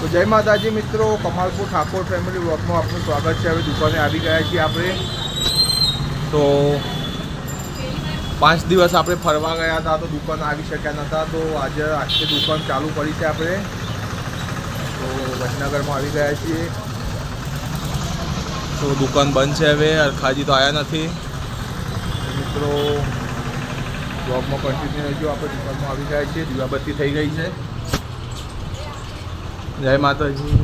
તો જય માતાજી મિત્રો, કમાલપુર ઠાકોર ફેમિલી બ્લોગમાં આપનું સ્વાગત છે. હવે દુકાને આવી ગયા છીએ આપણે. તો પાંચ દિવસ આપણે ફરવા ગયા હતા, તો દુકાન આવી શક્યા નહોતા. તો આજે આજથી દુકાન ચાલુ કરી છે આપણે. તો વડનગરમાં આવી ગયા છીએ. તો દુકાન બંધ છે હવે, અરખાજી તો આવ્યા નથી. મિત્રો બ્લોગમાં કન્ટિન્યુ રહેજો. આપણે દુકાનમાં આવી ગયા છીએ. દીવાબત્તી થઈ ગઈ છે. જય માતાજી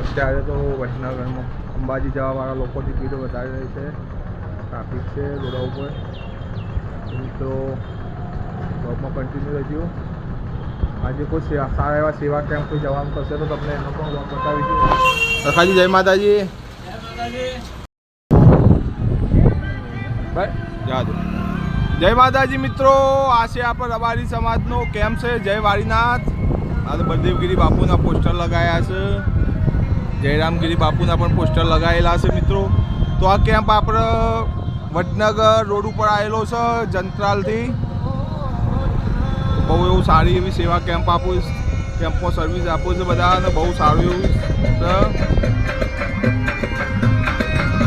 અત્યારે તો વૈષ્ણવગઢમાં અંબાજી જવાવાળા લોકોની ભીડ વધારે રહી છે ટ્રાફિક છે રોડા ઉપર. તો બ્લોગમાં કન્ટિન્યુ રહેજો. આજે કોઈ સેવા સારા એવા સેવા કેમ્પ કોઈ જવાનું થશે તો તમને એનો પણ બ્લોગ બતાવીશું. રખાજી જય માતાજી. ભાઈ? જાજો જય માતાજી મિત્રો આ છે આપણે રબારી સમાજનો કેમ્પ છે? જય વારીનાથ. આ તો બળદેવગીરી બાપુના પોસ્ટર લગાયા છે. જયરામગીરી બાપુના પણ પોસ્ટર લગાવેલા છે મિત્રો. તો આ કેમ્પ આપણે વડનગર રોડ ઉપર આવેલો છે, જંત્રાલથી. બહુ એવું સારી એવી સેવા કેમ્પ આપું, કેમ્પમાં સર્વિસ આપું છે બધા, અને બહુ સારું એવું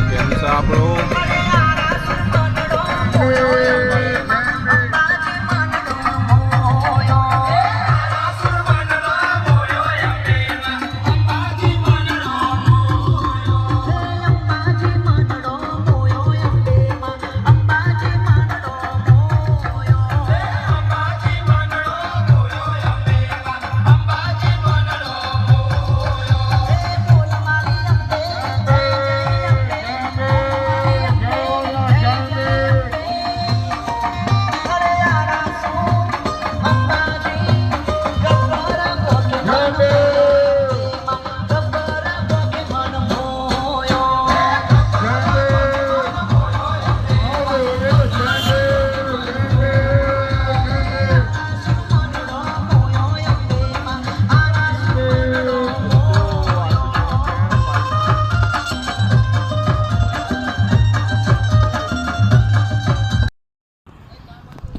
કેમ્પ છે આપણો?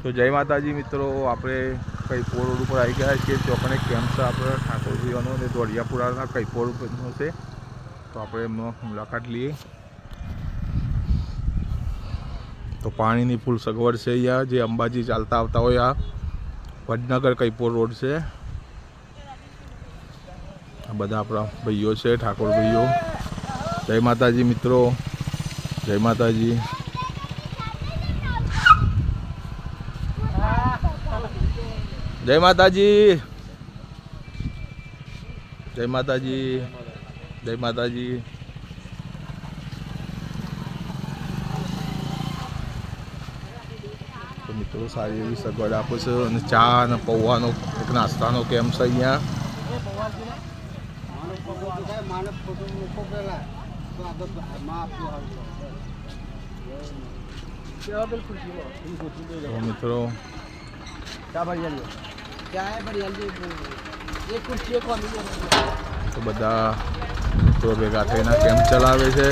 તો જય માતાજી મિત્રો, આપણે કૈપોર રોડ ઉપર આવી ગયા છીએ. ચોકને કેમ્પ છે આપણે ઠાકોરજીઓનો અને દોડિયાપુરાના કૈપોર ઉપરનો છે. તો આપણે એમનો મુલાકાત લઈએ. તો પાણીની ફૂલ સગવડ છે અહીંયા, જે અંબાજી ચાલતા આવતા હોય આ વડનગર કૈપોર રોડ છે. આ બધા આપણા ભાઈઓ છે, ઠાકોર ભાઈઓ. જય માતાજી મિત્રો, જય માતાજી. જય માતાજી. જય માતાજી. જય માતાજી. તો મિત્રો, સારી એવી સગવડ આપે છે અને ચા અને પૌવાનો એક નાસ્તાનો કેમ છે અહીંયા? મિત્રો તો બધા મિત્રો ભેગા થઈને કેમ્પ ચલાવે છે.